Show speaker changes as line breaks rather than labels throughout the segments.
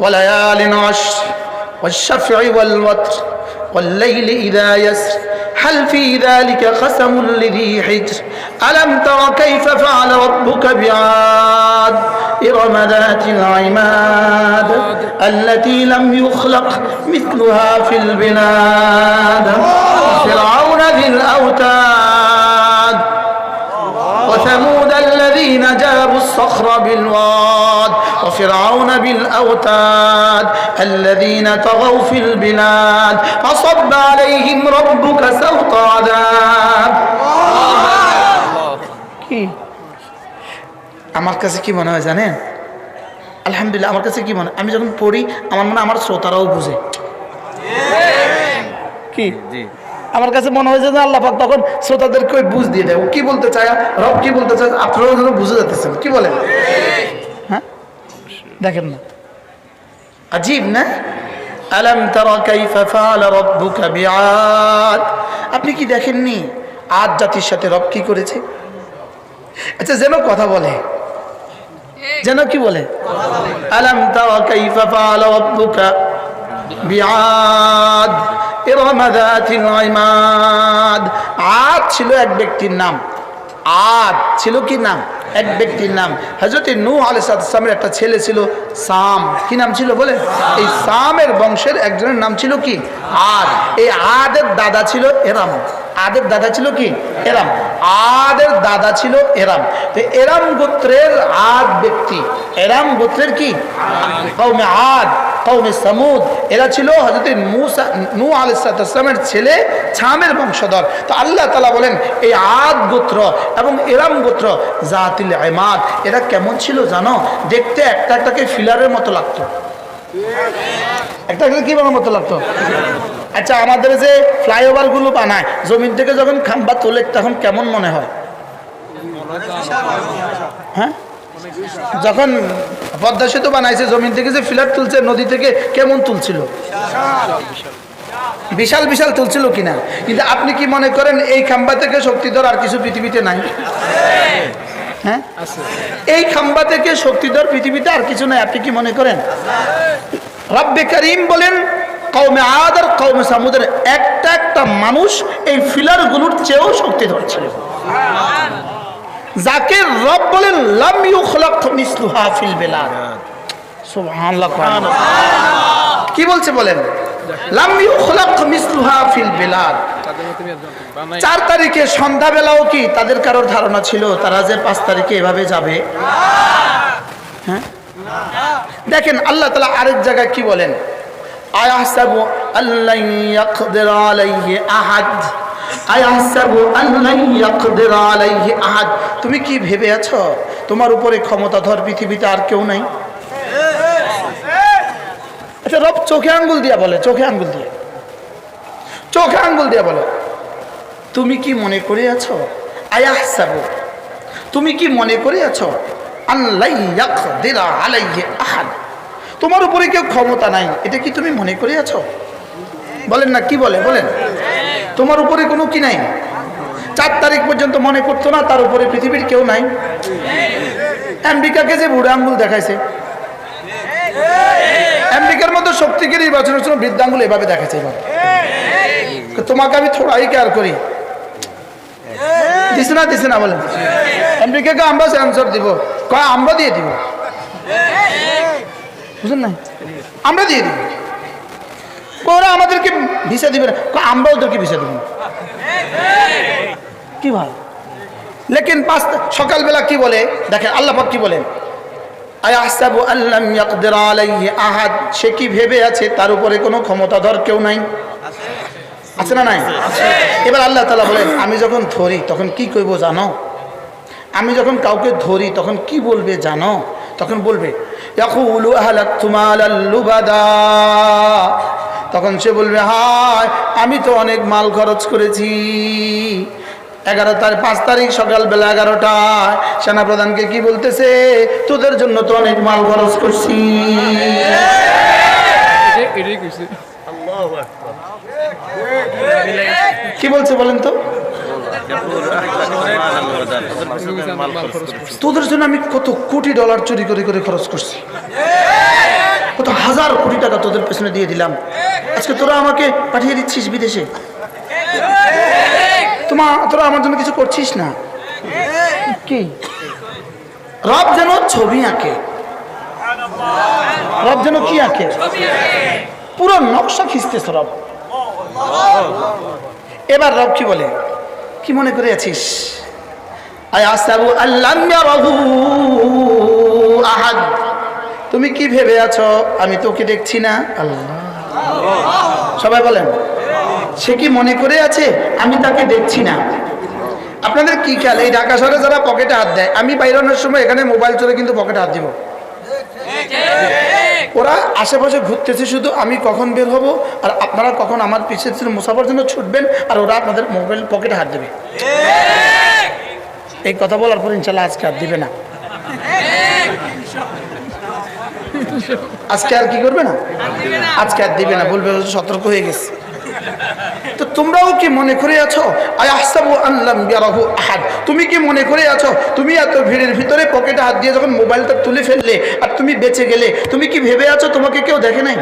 وليال عشر والشفع والوتر والليل إذا يسر. هل في ذلك قسم لذي حجر؟ ألم تر كيف فعل ربك بعاد؟ إرم ذات العماد التي لم يخلق مثلها في البلاد. فرعون ذي الأوتاد وثمود الذين جابوا الصخر بالواد. وفرعون بالأوتاد الذين طغوا في البلاد فصب عليهم ربك سوط عذاب কি আমার কাছে কি মনে হয় জানেন আলহামদুলিল্লাহ আমার কাছে কি মনে হয় আমি যখন পড়ি আমার মনে হয় আমার শ্রোতারাও বুঝে কি আমার কাছে মনে হয় যে না আল্লাহ পাক তখন শ্রোতাদেরকে ওই বুঝ দিয়ে দেয় ও কি বলতে চায় রব কি বলতে চায় আপনারাও যেন বুঝে যাচ্ছেন কি বলেন হ্যাঁ দেখেন না। আজীব না? আলম আপনি কি দেখেননি আদ জাতির সাথে রব কি করেছে? আচ্ছা যেন কথা বলে। যেন কি বলে? আলম আদ ছিল এক ব্যক্তির নাম। আদ ছিল কি নাম? এক ব্যক্তির নাম। হজরত নূ আলাইসালামের একটা ছেলে ছিল সাম। কি নাম ছিল বলে এই সামের বংশের একজনের নাম ছিল কি? আদ। এই আদের দাদা ছিল এরাম। আদের দাদা ছিল কি? এরাম। আদের দাদা ছিল এরাম। তো এরাম গোত্রের আদ ব্যক্তি। এরাম গোত্রের কি? আদ। কৌমে সামুদ, এরা ছিল হজরত মুসা নু আলাইসালামের ছেলে, ছামের বংশধর। তো আল্লাহ তালা বলেন, এই আদ গোত্র এবং এরাম গোত্র, জাতিল এমাদ এরা কেমন ছিল জানো? দেখতে একটা একটাকে ফিলারের মতো লাগতো। একটা একটা কি মতো লাগতো? আচ্ছা আমাদের যে ফ্লাইওভারগুলো বানায়, জমিন থেকে যখন খাম্বা তোলে, তখন কেমন মনে হয়? হ্যাঁ? যখন পদ্মা সেতু বানাইছে, জমিন থেকে যে ফিলার তুলছে, নদী থেকে কেমন তুলছিল? বিশাল বিশাল তুলছিল কিনা? কিন্তু আপনি কি মনে করেন, এই খাম্বা থেকে শক্তিধর আর কিছু পৃথিবীতে নাই? হ্যাঁ? এই খাম্বা থেকে শক্তিধর পৃথিবীতে আর কিছু নাই, আপনি কি মনে করেন? রব্বে করিম বলেন কৌমে আদ আর কৌমে সামুদের একটা একটা মানুষ এই ফিলারগুলোর চেয়েও শক্তিধর ছিল যাকে রব বলেন লাম ইউখলাক মিসলুহা ফিল বেলাদ। সুবহানাল্লাহ কি বলছে বলেন? লাম ইউখলাক মিসলুহা ফিল বেলাদ। চার তারিখে সন্ধ্যাবেলাও কি তাদের কারোর ধারণা ছিল তারা যে পাঁচ তারিখে এভাবে যাবে? হ্যাঁ? দেখেন আল্লাহ তালা আরেক জায়গায় কি বলেন? আয়াহসাবু আল্লাহ আলাইহি আহাদ। তুমি কি ভেবে আছো? তোমার উপরে ক্ষমতাধর পৃথিবীতে আর কেউ নাই? আচ্ছা রব চোখে আঙ্গুল দিয়া বলে, চোখে আঙ্গুল দিয়ে। চোখে আঙ্গুল দিয়া বলে। তুমি কি মনে করে আছো? আয়াহসাবু তুমি কি মনে করে আছো? তোমার উপরে কেউ ক্ষমতা নাই, এটা কি তুমি মনে করে আছো? বলেন না, কি বলে? বলেন। তোমার উপরে কোনো কি নাই? চার তারিখ পর্যন্ত মনে করতো না তার উপরে পৃথিবীর কেউ নাই। আমেরিকাকে যে বুড়ো আঙ্গুল দেখাইছে। আমেরিকার মতো শক্তিকে নির্বাচনের জন্য বৃদ্ধাঙ্গুল এভাবে দেখাচ্ছে এভাবে তোমাকে আমি থোড়াই কেয়ার করি। দিছে না দিছে না বলেন। আমেরিকাকে আমরা অ্যান্সার দিব। কয় আমরা দিয়ে দিব? বুঝলেন না? আমরা দিয়ে দিব। ওরা আমাদেরকে ভিসা দিবে না। আমরা ওদেরকে ভিসা দেবো। কি ভাই? লেকিন পাঁচ সকালবেলা কি বলে? দেখেন, আল্লাহ কি বলেন? আহাদ। সে কি ভেবে আছে? তার উপরে কোনো ক্ষমতাধর কেউ নাই? আছে না নাই? এবার আল্লাহ তালা বলেন, আমি যখন ধরি, তখন কি করব জানো? আমি যখন কাউকে ধরি, তখন কি বলবে জানো? তখন বলবে তখন সে বলবে হায় আমি তো অনেক মাল খরচ করেছি। এগারো তারিখ পাঁচ তারিখ সকালবেলা এগারোটায় সেনাপ্রধানকে কি বলতেছে? তোদের জন্য তো অনেক মাল খরচ করছি। কি বলছে বলেন তো? তোদের জন্য আমি কত কোটি ডলার চুরি করে করে খরচ করছি। কত হাজার কোটি টাকা তোদের পেছনে দিয়ে দিলাম। আজকে তোরা আমাকে পাঠিয়ে দিচ্ছিস বিদেশে? তোমা তোরা আমার জন্য কিছু করছিস না? কি? রব যেন ছবি আঁকে। রব যেন কি আঁকে? পুরো নকশা খিস্তেছে রব। এবার রব কি বলে? কি মনে করে আছিস? আয় আসাবু আল্লাহ আহাদ। তুমি কি ভেবে আছো? আমি তোকে দেখছি না। আল্লাহ। সবাই বলেন, সে কি মনে করে আছে? আমি তাকে দেখছি না। আপনাদের কি খেয়াল? এই ঢাকা শহরে যারা পকেটে হাত দেয়, আমি বাইরানোর সময় এখানে মোবাইল চলে কিন্তু পকেটে হাত দিব। ওরা আশেপাশে ঘুরতেছে শুধু আমি কখন বের হব, আর আপনারা কখন আমার পিছিয়ে ছিল মুসাফার জন্য ছুটবেন, আর ওরা আপনাদের মোবাইল পকেটে হাত দেবে। এই কথা বলার পর ইনশাল্লাহ আজকে আর দিবে না। আজকে আর কি করবে না? আজকে আর দিবে না বলবে সতর্ক হয়ে গেছে। তো তোমরাও কি মনে করে আছো? আয়াহসাবু আল্লাম বিয়ারাহু আহাদ। তুমি কি মনে করে আছো? তুমি এত ভিড়ের ভিতরে পকেটে হাত দিয়ে যখন মোবাইলটা তুলে ফেললে আর তুমি বেঁচে গেলে তুমি কি ভেবে আছো তোমাকে কেউ দেখে নাই?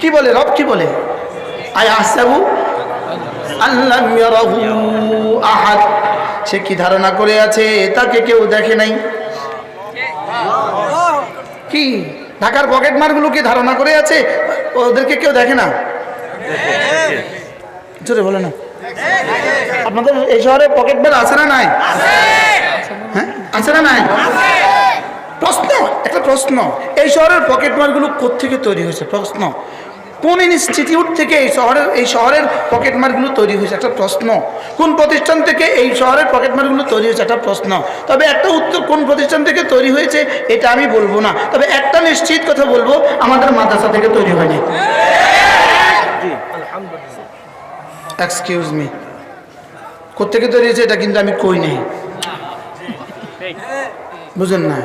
কি বলে রব? কি বলে? আয়াহসাবু আল্লাম বিয়ারাহু আহাদ। সে কি ধারণা করে আছে? তাকে কেউ দেখে নাই? কি? ঢাকার পকেট মারগুলো কি ধারণা করে আছে? ওদেরকে কেউ দেখে না? জোরে বলে না। আপনাদের এই শহরে পকেট মার আছে না নাই? হ্যাঁ? আছে না নাই? প্রশ্ন, একটা প্রশ্ন। এই শহরের পকেট মারগুলো কোথেকে তৈরি হয়েছে? প্রশ্ন। কোন ইনস্টিটিউট থেকে এই শহরের এই শহরের পকেট মারগুলো তৈরি হয়েছে? একটা প্রশ্ন। কোন প্রতিষ্ঠান থেকে এই শহরের পকেট মারগুলো তৈরি হয়েছে? একটা প্রশ্ন। তবে একটা উত্তর কোন প্রতিষ্ঠান থেকে তৈরি হয়েছে এটা আমি বলব না। তবে একটা নিশ্চিত কথা বলব আমাদের মাদ্রাসা থেকে তৈরি হয়নি। এক্সকিউজ মি কোথেকে তৈরি হয়েছে এটা কিন্তু আমি কই নেই। বুঝেন না।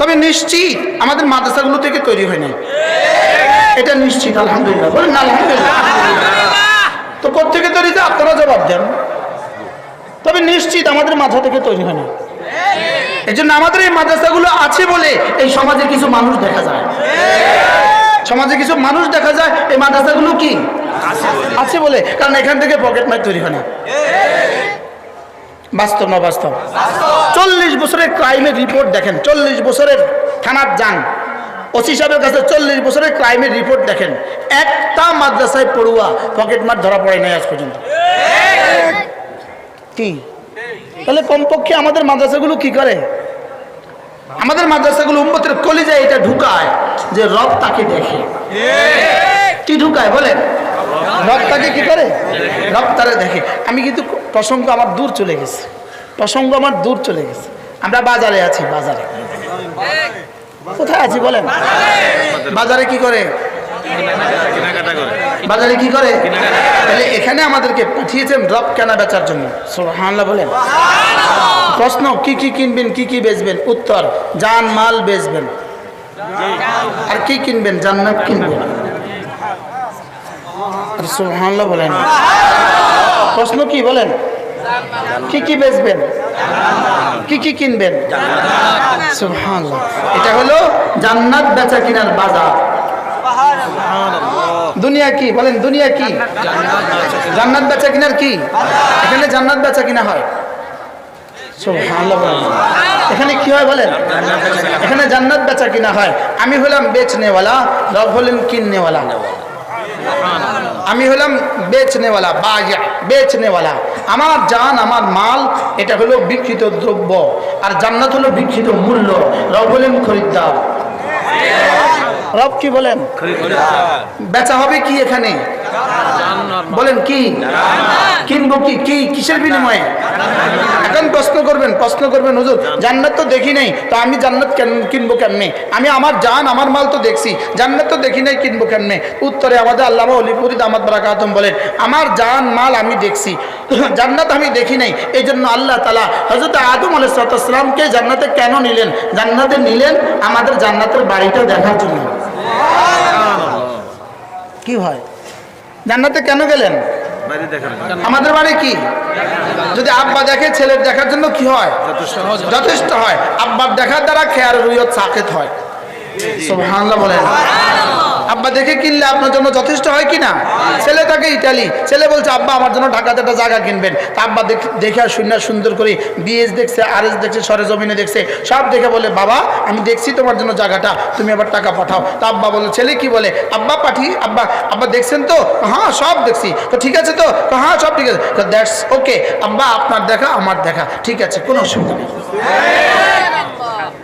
তবে নিশ্চিত আমাদের মাদ্রাসাগুলো থেকে তৈরি হয় নাই এটা নিশ্চিত আলহামদুলিল্লাহ। বলেন আলহামদুলিল্লাহ। তো কোথেকে তৈরি হয়েছে? আপনারা জবাব দেন। তবে নিশ্চিত আমাদের মাথা থেকে তৈরি হয় না। এই জন্য আমাদের এই মাদ্রাসাগুলো আছে বলে এই সমাজে কিছু মানুষ দেখা যায়। সমাজে কিছু মানুষ দেখা যায় এই মাদ্রাসাগুলো কি? আছে বলে। কারণ এখান থেকে পকেট মার তৈরি হয় না। বাস্তব না বাস্তব? চল্লিশ বছরের ক্রাইমের রিপোর্ট দেখেন চল্লিশ বছরের থানার যান। ওসি সাহেবের কাছে চল্লিশ বছরের ক্রাইমের রিপোর্ট দেখেন। একটা মাদ্রাসায় পড়ুয়া পকেট মার ধরা পড়ে নাই আজ পর্যন্ত। কি? তাহলে কমপক্ষে আমাদের মাদ্রাসাগুলো কি করে? আমাদের মাদ্রাসাগুলো উম্মতের কলিজায় এটা ঢুকায় যে রব তাকে দেখে। কি ঢুকায় বলেন? রব তাকে কি করে? রব তারে দেখে। আমি কিন্তু প্রসঙ্গ আমার দূর চলে গেছে। প্রসঙ্গ আমার দূর চলে গেছে। আমরা বাজারে আছি, বাজারে। কোথায় আছি বলেন? বাজারে কি করে? বাজারে কি করে? তাহলে এখানে আমাদেরকে পাঠিয়েছেন রব কেনা বেচার জন্য। সুবহানাল্লাহ বলেন। প্রশ্ন, কি কি কিনবেন, কি কি বেচবেন? উত্তর জান মাল বেচবেন। আর কি কিনবেন? জান্নাত কিনবেন। আর সুবহানাল্লাহ বলেন। প্রশ্ন কি বলেন? কি কি বেচবেন? কি কি কিনবেন? এটা হলো জান্নাত বেচা কিনার বাজার। দুনিয়া কি? বলেন দুনিয়া কি? জান্নাত বেচা কিনার কি? এখানে জান্নাত বেচা কিনা হয়। এখানে কি হয় বলেন? এখানে জান্নাত বেচা কিনা হয়। আমি হলাম বেচনেওয়ালা রব হলেন কিননেওয়ালা। আমি হলাম বেচনেওয়ালা বাজা বেচনেওয়ালা। আমার জান আমার মাল এটা হলো বিকৃত দ্রব্য আর জান্নাত হলো বিকৃত মূল্য। রব বলেন খরিদ্দার। রব কি বলেন? বেচা হবে কি এখানে? বলেন, কি? কিনবো কি? কি? কিসের বিনিময়ে? এখন প্রশ্ন করবেন প্রশ্ন করবেন, হুজুর। জান্নাত তো দেখি নাই, তো আমি জান্নাত কেন কিনবো কেমনে? আমি আমার জান, আমার মাল তো দেখছি, জান্নাত তো দেখি নাই, কিনবো কেমনে? উত্তরে আমাদের আল্লাহ অলিপুরি দামাত বারাকাতম বলেন, আমার জান, মাল আমি দেখছি, জান্নাত আমি দেখি নাই। এই জন্য আল্লাহ তালা হজরত আদম আলাইসালামকে জান্নাতে কেন নিলেন? জান্নাতে নিলেন আমাদের জান্নাতের বাড়িটা দেখার জন্য। কি হয়? জান্নাতে কেন গেলেন? আমাদের বাড়ি কি? যদি আব্বা দেখে ছেলের দেখার জন্য কি হয়? যথেষ্ট। হয়। আব্বার দেখার দ্বারা খেয়াল রুইয়ত সাকেত হয়। সুবহানাল্লাহ বলেন। আব্বা দেখে কিনলে আপনার জন্য যথেষ্ট হয় কি না? ছেলে থাকে ইটালি ছেলে বলছে আব্বা আমার জন্য ঢাকাতে একটা জায়গা কিনবেন। তা আব্বা দেখ- আর শুনে সুন্দর করে বিএস দেখছে আর এস দেখছে সরেজমিনে দেখছে সব দেখে বলে বাবা আমি দেখছি তোমার জন্য জায়গাটা তুমি আবার টাকা পাঠাও। তা আব্বা বলে ছেলে কি বলে? আব্বা পাঠি আব্বা আব্বা দেখছেন তো? হ্যাঁ সব দেখছি। তো ঠিক আছে তো? তো হ্যাঁ সব ঠিক আছে। তো দ্যাটস ওকে আব্বা আপনার দেখা আমার দেখা। ঠিক আছে কোনো অসুবিধা নেই।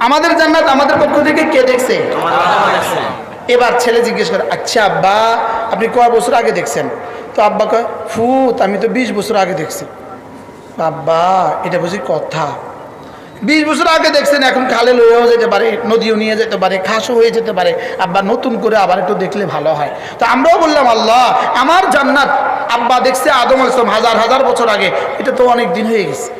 আমাদের জান্নাত আমাদের পক্ষ থেকে কে দেখছে। এবার ছেলে জিজ্ঞেস করে আচ্ছা আব্বা, আপনি কয় বছর আগে দেখছেন? তো আব্বা কয়, ফুত, আমি তো বিশ বছর আগে দেখছি। আব্বা, এটা বুঝি কথা। বিশ বছর আগে দেখছেন, এখন খালে লইয়াও যেতে পারে, নদীও নিয়ে যেতে পারে খাসও হয়ে যেতে পারে। আব্বা, নতুন করে আবার একটু দেখলে ভালো হয়। তো আমরাও বললাম, আল্লাহ, আমার জান্নাত আব্বা দেখছে আদম আলসালাম হাজার হাজার বছর আগে। এটা তো অনেক দিন হয়ে গেছে।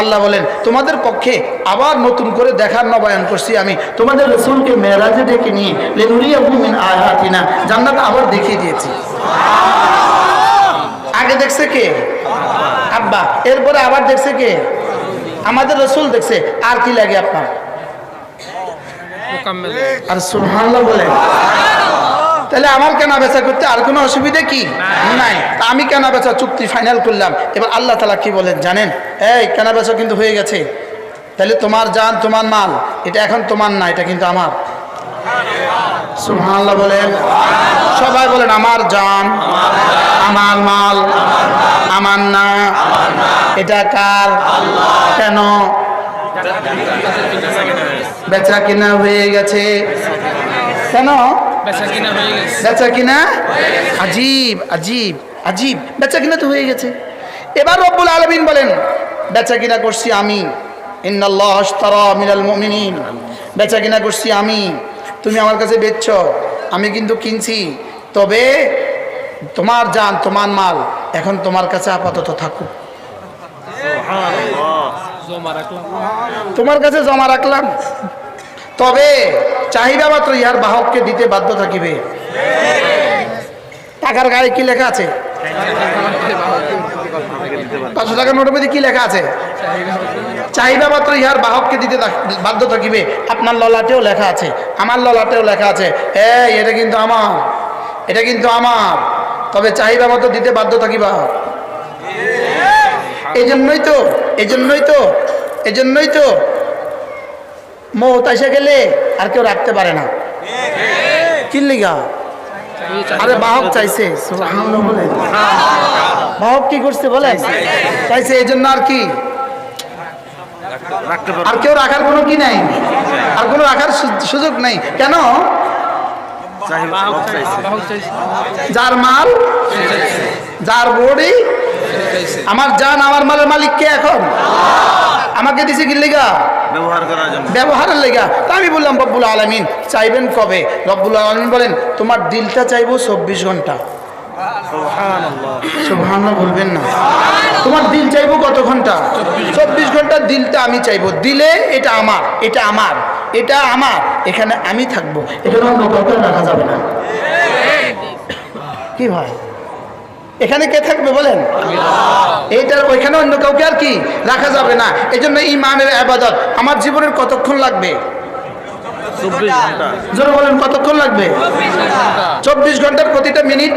আল্লাহ বলেন তোমাদের পক্ষে আবার নতুন করে দেখার নবায়ন করছি আমি। তোমাদের রসুলকে মেয়েরাজে ডেকে নিয়ে লেনুরিয়া ভূমিন জান্নাত আবার দেখিয়ে দিয়েছি। আগে দেখছে কে? আব্বা এরপরে আবার দেখছে কে? আমাদের রসুল দেখছে আর কি লাগে আপনার? আর সুবহানাল্লাহ বলেন। তাহলে আমার কেনা বেচা করতে আর কোনো অসুবিধা কি? নাই। তা আমি কেনা বেচা চুক্তি ফাইনাল করলাম। এবার আল্লাহ তালা কি বলেন জানেন? এই কেনা বেচা কিন্তু হয়ে গেছে। তাহলে তোমার জান তোমার মাল এটা এখন তোমার না এটা কিন্তু আমার। সুবহানাল্লাহ বলেন। সবাই বলেন আমার জান আমার মাল আমার না এটা কার? কেন? বেচা কিনা হয়ে গেছে। কেন?
বেচা কিনা
আজীব আজীব আজীব। বেচা কিনা তো হয়ে গেছে। এবার রব্বুল আলমিন বলেন বেচা কিনা করছি আমি। ইন্নাল্লাহ মিনাল মুমিনিন। বেচা কিনা করছি আমি। তুমি আমার কাছে বেচছ আমি কিন্তু কিনছি। তবে তোমার জান তোমার মাল এখন তোমার কাছে আপাতত থাকুক। তোমার কাছে জমা রাখলাম। তবে চাহিদা মাত্র ইহার বাহককে দিতে বাধ্য থাকিবে। টাকার গায়ে কি লেখা আছে? পাঁচশো টাকার নোটের মধ্যে কি লেখা আছে? চাহিদা মাত্র ইহার বাহককে দিতে বাধ্য থাকিবে। আপনার ললাটেও লেখা আছে। আমার ললাটেও লেখা আছে। এই, এটা কিন্তু আমার। এটা কিন্তু আমার। তবে চাহিদা মতো দিতে বাধ্য থাকিবা। এই জন্যই তো এই জন্যই তো এই জন্যই তো। মৌত এসে গেলে আর কেউ রাখতে পারে না। কি লিগা? আরে বাহক চাইছে বাহক কি করছে বলেন চাইছে এই জন্য আর কি। আর কেউ রাখার কোনো কি নাই? আর কোনো রাখার সুযোগ নেই। কেন? যার মাল, যার বডি, আমার জান, আমার মালের মালিক কে এখন? আমাকে দিছে কি লিগা?
ব্যবহার করার জন্য।
ব্যবহারের লেগা। তা আমি বললাম রব্বুল আলমিন চাইবেন কবে? রব্বুল আলমিন বলেন তোমার দিলটা চাইব চব্বিশ ঘণ্টা।
সুবহানাল্লাহ।
বলবেন না। তোমার দিল চাইব কত ঘণ্টা? চব্বিশ ঘণ্টা দিলটা আমি চাইব। দিলে এটা আমার এটা আমার এটা আমার এখানে আমি থাকব। এখানে অন্য কাউকে রাখা যাবে না। কি ভাই? এখানে কে থাকবে বলেন? এইটার ওইখানে অন্য কাউকে আর কি রাখা যাবে না। এই জন্য ইমানের আবাদত। আমার জীবনের কতক্ষণ লাগবে? জোরে বলেন কতক্ষণ লাগবে? চব্বিশ ঘণ্টার প্রতিটা মিনিট?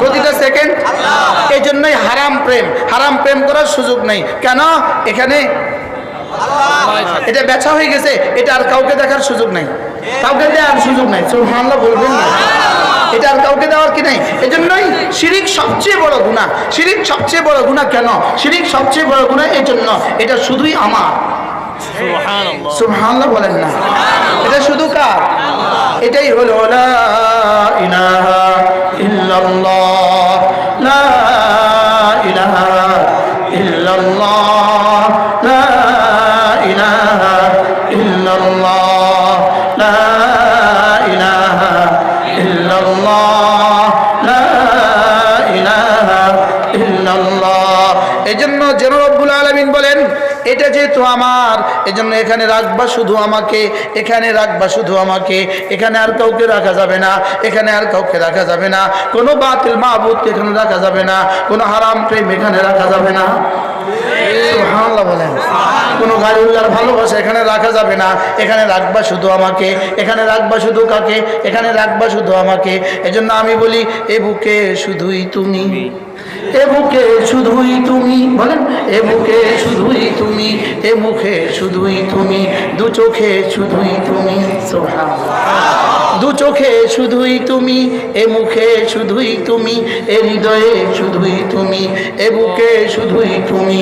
প্রতিটা সেকেন্ড? এই জন্যই হারাম প্রেম। হারাম প্রেম করার সুযোগ নেই। কেন? এখানে এটা বেচা হয়ে গেছে। এটা আর কাউকে দেখার সুযোগ নাই। কাউকে দেওয়ার সুযোগ নাই। সুবহানাল্লাহ বলবেন না। এটা আর কাউকে দেওয়ার কি নাই? এই জন্যই শিরিক সবচেয়ে বড় গুণা শিরিক সবচেয়ে বড় গুণা কেন? শিরিক সবচেয়ে বড় গুণা এই জন্য এটা শুধুই আমার।
সুবহানাল্লাহ।
সুবহানাল্লাহ বলেন না। এটা শুধু কার? এটাই হলো লা ইলাহা ইল্লাল্লাহ। লা ইলাহা ইল্লাল্লাহ। এটা যেহেতু আমার, এজন্য এখানে রাখবা শুধু আমাকে, এখানে রাখবা শুধু আমাকে, এখানে আর কাউকে রাখা যাবে না, এখানে আর কাউকে রাখা যাবে না, কোনো বাতিল মাহবুদকে এখানে রাখা যাবে না, কোনো হারাম প্রেম এখানে রাখা যাবে না। বলেন। কোনো গাড়িওয়ালার ভালোবাসা এখানে রাখা যাবে না। এখানে রাখবা শুধু আমাকে এখানে রাখবা শুধু কাকে এখানে রাখবা শুধু আমাকে। এজন্য আমি বলি এ বুকে শুধুই তুমি। এ বুকে শুধুই তুমি। বলেন এ বুকে শুধুই তুমি। এ মুখে শুধুই তুমি। দু চোখে শুধুই তুমি। দু চোখে শুধুই তুমি। এ মুখে শুধুই তুমি। এ হৃদয়ে শুধুই তুমি। এ বুকে শুধুই তুমি।